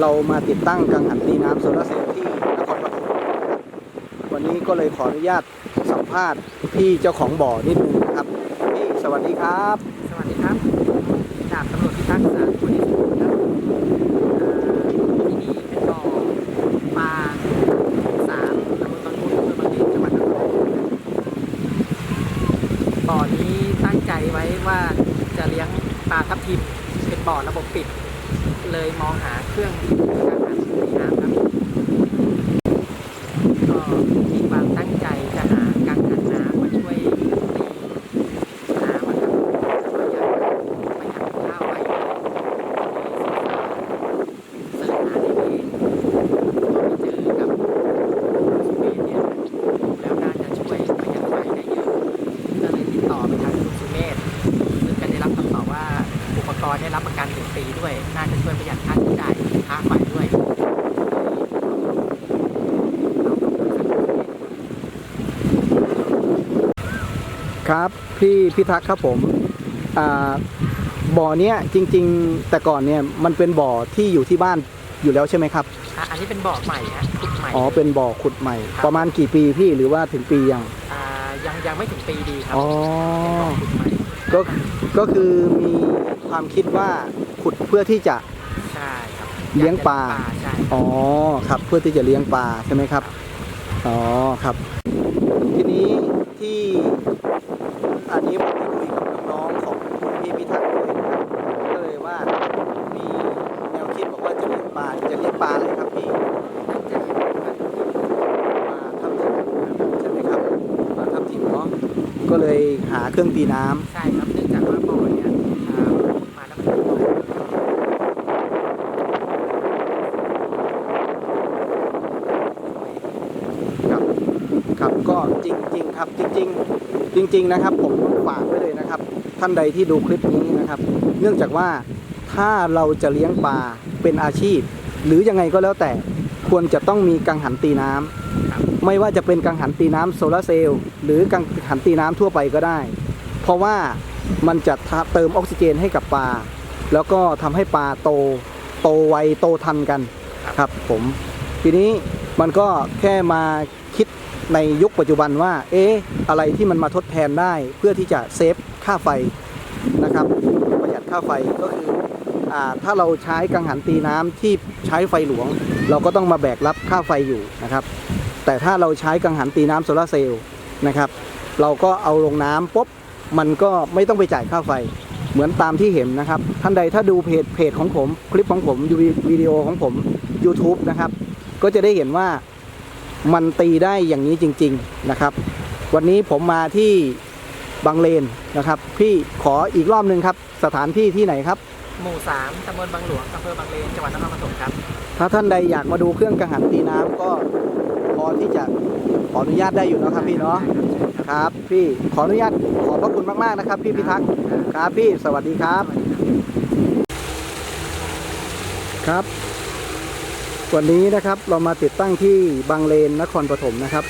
เรามาติดตั้งกังหันตีน้ำโซลาร์เซลล์ที่นครปฐมนะครับวันนี้ก็เลยขออนุญาตสัมภาษณ์พี่เจ้าของบ่อนิดนึงนะครับพี่สวัสดีครับ สวัสดีครับดาบตำรวจพิทักษ์สารคนที่สุดครับอ่าที่นี่เป็นบ่อปลาสามตำบลบางมุดอำเภอบางเลนจังหวัดนครปฐมบ่อนี้ตั้งใจไว้ว่าจะเลี้ยงปลาทับทิมเป็นบ่อระบบปิด เลยมองหาเครื่องการหันตีน้ำครับก็มีความตั้งใจจะหากังหันน้ำมาช่วยตีน้ำอะครับแต่ว่าอยากประหยัดค่าไฟเสิร์ชหาในเองก็ไปเจอกับสุเมธเนี่ยแล้วน่าจะช่วยประหยัดไฟได้เยอะก็เลยติดต่อไปทางคุณสุเมธซึ่งก็ได้รับคำตอบว่า อุปกรณ์ได้รับประกันหนึ่งปีด้วย น่าจะช่วยประหยัดค่าใช้จ่ายค่าไฟด้วยครับพี่พิทักษ์ครับผมอ่าบ่อเนี้ยจริง ๆ แต่ก่อนเนี่ยมันเป็นบ่อที่อยู่ที่บ้านอยู่แล้วใช่ไหมครับอะอันนี้เป็นบ่อใหม่ฮะขุดใหม่อ๋อเป็นบ่อขุดใหม่ ประมาณกี่ปีพี่หรือว่าถึงปียังอ่ายังยังไม่ถึงปีดีครับอ๋อเป็นบ่อขุดใหม่ ก็ก็คือมีความคิดว่าขุดเพื่อที่จะ ใช่ครับเลี้ยงปลา ใช่อ๋อครับเพื่อที่จะเลี้ยงปลาใช่ไหมครับอ๋อครับ ทีนี้ที่อันนี้ผมได้คุยกับน้องๆของพี่พิทักษ์เลยนะครับก็เลยว่ามีแนวคิดบอกว่าจะเลี้ยงปลาจะเลี้ยงปลาอะไรครับพี่ จะเห็นว่า ปลาทับทิมใช่ไหมครับปลาทับทิมเนาะก็ เครื่องตีน้ำใช่ครับเนื่องจากว่าบ่อเนี่ยอ่าขุดมาแล้วมันเป็นบ่อ ครับครับก็จริง ๆ ครับจริง ๆ จริง ๆ นะครับ ผมฝากไว้เลยนะครับ ท่านใดที่ดูคลิปนี้นะครับ เนื่องจากว่าถ้าเราจะเลี้ยงปลาเป็นอาชีพ หรือยังไงก็แล้วแต่ควรจะต้องมีกังหันตีน้ำไม่ว่าจะเป็นกังหันตีน้ำโซลาร์เซลล์หรือกังหันตีน้ำทั่วไปก็ได้ เพราะว่ามันจะเติมออกซิเจนให้กับปลา แล้วก็ทำให้ปลาโตโตไวโตทันกันครับผมทีนี้มันก็แค่มาคิดในยุคปัจจุบันว่า เอ๊ะอะไรที่มันมาทดแทนได้เพื่อที่จะเซฟค่าไฟนะครับ ประหยัดค่าไฟก็คืออ่าถ้าเราใช้กังหันตีน้ำที่ใช้ไฟหลวง เราก็ต้องมาแบกรับค่าไฟอยู่นะครับ แต่ถ้าเราใช้กังหันตีน้ำโซลาร์เซลล์นะครับ เราก็เอาลงน้ำปุ๊บ มันก็ไม่ต้องไปจ่ายค่าไฟ เหมือนตามที่เห็นนะครับ ท่านใดถ้าดูเพจเพจของผมคลิปของผมยูวิดีโอของผม YouTube นะครับ ก็จะได้เห็นว่ามันตีได้อย่างนี้จริง ๆนะครับ วันนี้ผมมาที่บางเลนนะครับ พี่ขออีกรอบหนึ่งครับ สถานที่ที่ไหนครับ หมู่สามตำบลบางหลวงอำเภอบางเลนจังหวัดนครปฐมครับ ถ้าท่านใดอยากมาดูเครื่องกังหันตีน้ำก็พอที่จะ ขออนุญาตได้อยู่นะครับพี่เนาะครับ พี่ขออนุญาตขอบพระคุณมากๆนะครับ พี่พิทักษ์ครับพี่สวัสดีครับ ครับ วันนี้นะครับเรามาติดตั้งที่บางเลนนครปฐมนะครับ